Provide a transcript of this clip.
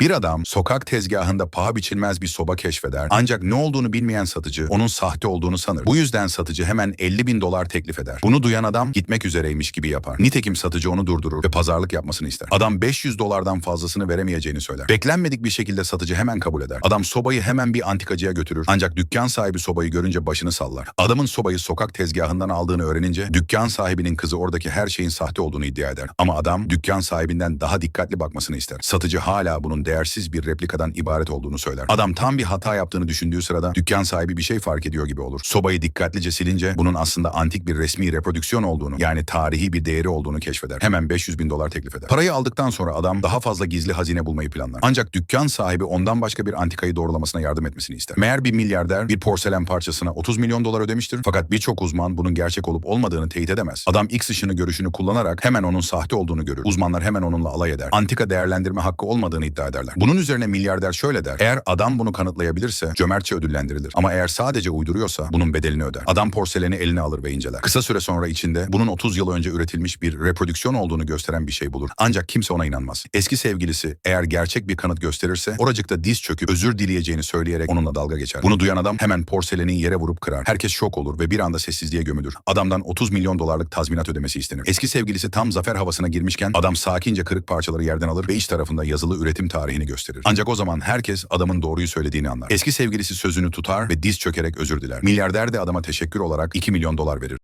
Bir adam sokak tezgahında paha biçilmez bir soba keşfeder ancak ne olduğunu bilmeyen satıcı onun sahte olduğunu sanır. Bu yüzden satıcı hemen 50 bin dolar teklif eder. Bunu duyan adam gitmek üzereymiş gibi yapar. Nitekim satıcı onu durdurur ve pazarlık yapmasını ister. Adam 500 dolardan fazlasını veremeyeceğini söyler. Beklenmedik bir şekilde satıcı hemen kabul eder. Adam sobayı hemen bir antikacıya götürür ancak dükkan sahibi sobayı görünce başını sallar. Adamın sobayı sokak tezgahından aldığını öğrenince dükkan sahibinin kızı oradaki her şeyin sahte olduğunu iddia eder. Ama adam dükkan sahibinden daha dikkatli bakmasını ister. Satıcı hala bunun değersiz bir replikadan ibaret olduğunu söyler. Adam tam bir hata yaptığını düşündüğü sırada dükkan sahibi bir şey fark ediyor gibi olur. Sobayı dikkatlice silince bunun aslında antik bir resmi reprodüksiyon olduğunu yani tarihi bir değeri olduğunu keşfeder. Hemen 500 bin dolar teklif eder. Parayı aldıktan sonra adam daha fazla gizli hazine bulmayı planlar. Ancak dükkan sahibi ondan başka bir antikayı doğrulamasına yardım etmesini ister. Meğer bir milyarder bir porselen parçasına 30 milyon dolar ödemiştir. Fakat birçok uzman bunun gerçek olup olmadığını teyit edemez. Adam X ışını görüşünü kullanarak hemen onun sahte olduğunu görür. Uzmanlar hemen onunla alay eder. Antika değerlendirme hakkı olmadığını iddia ederler. Bunun üzerine milyarder şöyle der. Eğer adam bunu kanıtlayabilirse cömertçe ödüllendirilir. Ama eğer sadece uyduruyorsa bunun bedelini öder. Adam porseleni eline alır ve inceler. Kısa süre sonra içinde bunun 30 yıl önce üretilmiş bir reprodüksiyon olduğunu gösteren bir şey bulur. Ancak kimse ona inanmaz. Eski sevgilisi eğer gerçek bir kanıt gösterirse oracıkta diz çöküp özür dileyeceğini söyleyerek onunla dalga geçer. Bunu duyan adam hemen porselenin yere vurup kırar. Herkes şok olur ve bir anda sessizliğe gömülür. Adamdan 30 milyon dolarlık tazminat ödemesi istenir. Eski sevgilisi tam zafer havasına girmişken adam sakince kırık parçaları yerden alır ve iç tarafında yazılı üretim tarihini gösterir. Ancak o zaman herkes adamın doğruyu söylediğini anlar. Eski sevgilisi sözünü tutar ve diz çökerek özür diler. Milyarder de adama teşekkür olarak 2 milyon dolar verir.